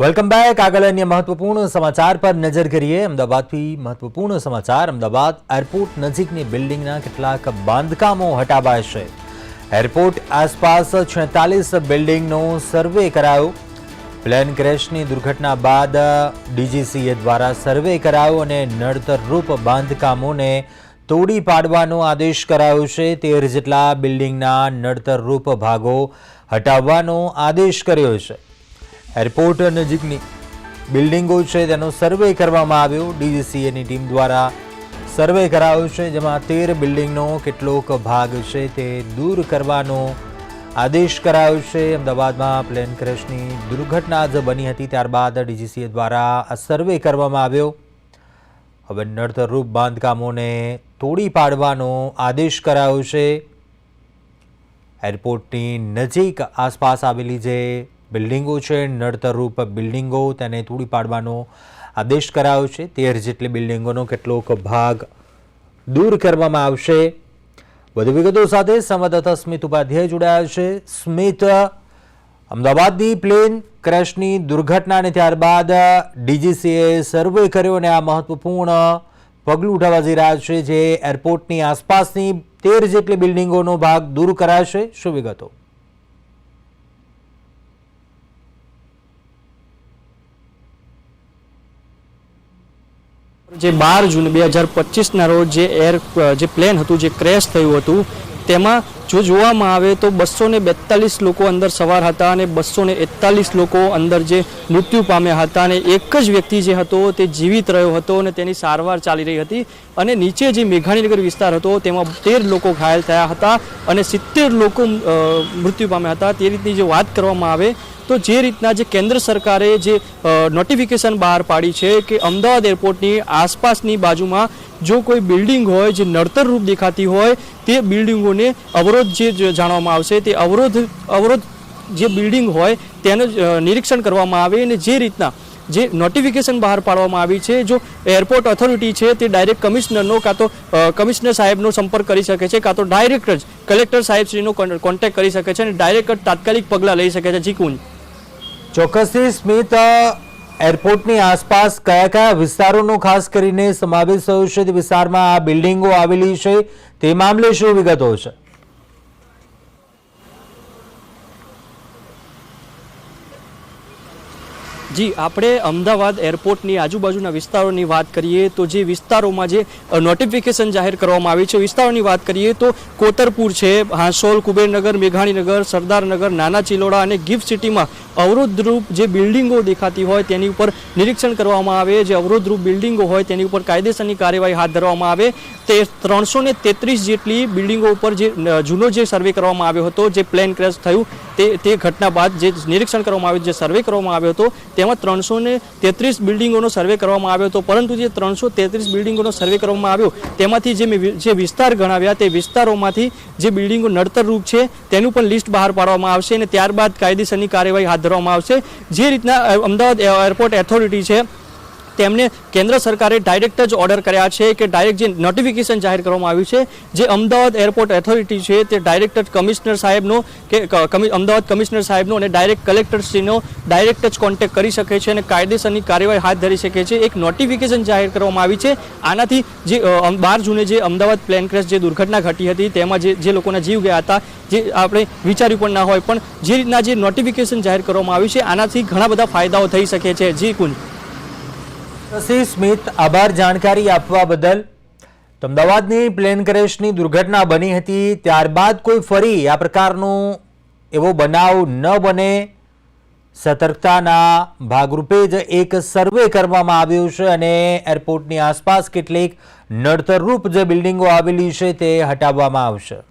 Welcome back. આગળ અન્ય મહત્વપૂર્ણ સમાચાર પર નજર કરીએ. અમદાવાદથી મહત્વપૂર્ણ સમાચાર. અમદાવાદ એરપોર્ટ નજીકની બિલ્ડિંગના કેટલાક બાંધકામો હટાવાશે એરપોર્ટ આસપાસ છેતાલીસ બિલ્ડિંગનો સર્વે કરાયો. પ્લેન ક્રેશની દુર્ઘટના બાદ ડીજીસીએ દ્વારા સર્વે કરાયો અને નડતરરૂપ બાંધકામોને તોડી પાડવાનો આદેશ કરાયો છે. તેર જેટલા બિલ્ડિંગના નડતરરૂપ ભાગો હટાવવાનો આદેશ કર્યો છે. એરપોર્ટ નજીકની બિલ્ડિંગો છે, તેનો સર્વે કરવામાં આવ્યો. ડીજીસીએની ટીમ દ્વારા સર્વે કરાયો છે, જેમાં તેર બિલ્ડિંગનો કેટલોક ભાગ છે, તે દૂર કરવાનો આદેશ કરાયો છે. અમદાવાદમાં પ્લેન ક્રેશની દુર્ઘટના જ બની હતી, ત્યારબાદ ડીજીસીએ દ્વારા આ સર્વે કરવામાં આવ્યો. હવે નડતરરૂપ બાંધકામોને તોડી પાડવાનો આદેશ કરાયો છે. એરપોર્ટની નજીક આસપાસ આવેલી જે બિલ્ડિંગો છે નડતરરૂપ બિલ્ડિંગો તેને તોડી પાડવાનો આદેશ કરાયો છે. તેર જેટલી બિલ્ડિંગોનો કેટલોક ભાગ દૂર કરવામાં આવશે. વધુ વિગતો સાથે સંવાદદાતા સ્મિત ઉપાધ્યાય જોડાયા છે. સ્મિત, અમદાવાદની પ્લેન ક્રેશની દુર્ઘટનાને ત્યારબાદ ડીજીસીએ સર્વે કર્યો અને આ મહત્વપૂર્ણ પગલું ઉઠાવવા જઈ રહ્યા છે, જે એરપોર્ટની આસપાસની તેર જેટલી બિલ્ડિંગોનો ભાગ દૂર કરાશે. શું વિગતો? જે બાર જૂન બે હજાર પચીસના રોજ જે એર જે પ્લેન હતું, જે ક્રેશ થયું હતું, તેમાં જો જોવામાં આવે તો બસો ને બેતાલીસ લોકો અંદર સવાર હતા અને બસો ને એકતાલીસ લોકો અંદર જે મૃત્યુ પામ્યા હતા અને એક જ વ્યક્તિ જે હતો તે જીવિત રહ્યો હતો અને તેની સારવાર ચાલી રહી હતી અને નીચે જે મેઘાણીનગર વિસ્તાર હતો તેમાં તેર લોકો ઘાયલ થયા હતા અને સિત્તેર લોકો મૃત્યુ પામ્યા હતા. તે રીતની જે વાત કરવામાં આવે તો જે રીતના જે કેન્દ્ર સરકારે જે નોટિફિકેશન બહાર પાડી છે કે અમદાવાદ એરપોર્ટની આસપાસની બાજુમાં જો કોઈ બિલ્ડિંગ હોય, જે નડતર રૂપ દેખાતી હોય, તે બિલ્ડિંગોને અવરોધ જે જે જાણવામાં આવશે તે અવરોધ અવરોધ જે બિલ્ડિંગ હોય તેનું નિરીક્ષણ કરવામાં આવે અને જે રીતના જે નોટિફિકેશન બહાર પાડવામાં આવી છે, જો એરપોર્ટ ઓથોરિટી છે તે ડાયરેક્ટ કમિશનરનો કાં તો કમિશનર સાહેબનો સંપર્ક કરી શકે છે, કાં તો ડાયરેક્ટ જ કલેક્ટર સાહેબશ્રીનો કોન્ટેક્ટ કરી શકે છે અને ડાયરેક્ટ તાત્કાલિક પગલાં લઈ શકે છે. જીકુંજ ચોક્કસથી સ્મિત એરપોર્ટની આસપાસ કયા કયા વિસ્તારોનો ખાસ કરીને સમાવેશ થયો છે? તે વિસ્તારમાં આ બિલ્ડિંગો આવેલી છે, તે મામલે શું વિગતો છે? જી, આપણે અમદાવાદ એરપોર્ટની આજુબાજુના વિસ્તારોની વાત કરીએ તો જે વિસ્તારોમાં જે નોટિફિકેશન જાહેર કરવામાં આવી છે, વિસ્તારોની વાત કરીએ તો કોતરપુર છે, હાંસોલ, કુબેરનગર, મેઘાણીનગર, સરદારનગર, નાના ચિલોડા અને ગિફ્ટ સિટીમાં અવરોધરૂપ જે બિલ્ડિંગો દેખાતી હોય તેની ઉપર નિરીક્ષણ કરવામાં આવે, જે અવરોધરૂપ બિલ્ડિંગો હોય તેની ઉપર કાયદેસરની કાર્યવાહી હાથ ધરવામાં આવે. તે ત્રણસો તેત્રીસ જેટલી બિલ્ડિંગો ઉપર જે જૂનો જે સર્વે કરવામાં આવ્યો હતો, જે પ્લેન ક્રેશ થયું, તે તે ઘટના બાદ જે નિરીક્ષણ કરવામાં આવ્યું, જે સર્વે કરવામાં આવ્યો હતો, તેમાં ત્રણસો ને તેત્રીસ બિલ્ડિંગોનો સર્વે કરવામાં આવ્યો હતો. પરંતુ જે ત્રણસો તેત્રીસ બિલ્ડિંગોનો સર્વે કરવામાં આવ્યો, તેમાંથી જે મેં જે વિસ્તાર ગણાવ્યા તે વિસ્તારોમાંથી જે બિલ્ડિંગો નડતરરૂપ છે, તેનું પણ લિસ્ટ બહાર પાડવામાં આવશે અને ત્યારબાદ કાયદેસરની કાર્યવાહી હાથ ધરવામાં આવશે. જે રીતના અમદાવાદ એરપોર્ટ એથોરિટી છે તેમને કેન્દ્ર સરકારે ડાયરેક્ટ જ ઓર્ડર કર્યા છે કે ડાયરેક્ટ જે નોટિફિકેશન જાહેર કરવામાં આવ્યું છે, જે અમદાવાદ એરપોર્ટ ઓથોરિટી છે, તે ડાયરેક્ટ જ કમિશનર સાહેબનો કે અમદાવાદ કમિશનર સાહેબનો અને ડાયરેક્ટ કલેક્ટરશ્રીનો ડાયરેક્ટ જ કોન્ટેક્ટ કરી શકે છે અને કાયદેસરની કાર્યવાહી હાથ ધરી શકે છે. એક નોટિફિકેશન જાહેર કરવામાં આવી છે. આનાથી જે બાર જૂને જે અમદાવાદ પ્લેન ક્રેશ જે દુર્ઘટના ઘટી હતી, તેમાં જે જે લોકોના જીવ ગયા હતા, જે આપણે વિચાર્યું પણ ના હોય, પણ જે રીતના જે નોટિફિકેશન જાહેર કરવામાં આવ્યું છે, આનાથી ઘણા બધા ફાયદાઓ થઈ શકે છે. જી કુંજ તસી સ્મિત, આભાર જાણકારી આપવા બદલ. તો અમદાવાદની પ્લેન ક્રેશની દુર્ઘટના બની હતી, ત્યારબાદ કોઈ ફરી આ પ્રકારનો એવો બનાવ ન બને. સતર્કતાના ભાગરૂપે જ એક સર્વે કરવામાં આવ્યો છે અને એરપોર્ટની આસપાસ કેટલીક નડતરરૂપ જે બિલ્ડિંગો આવેલી છે તે હટાવવામાં આવશે.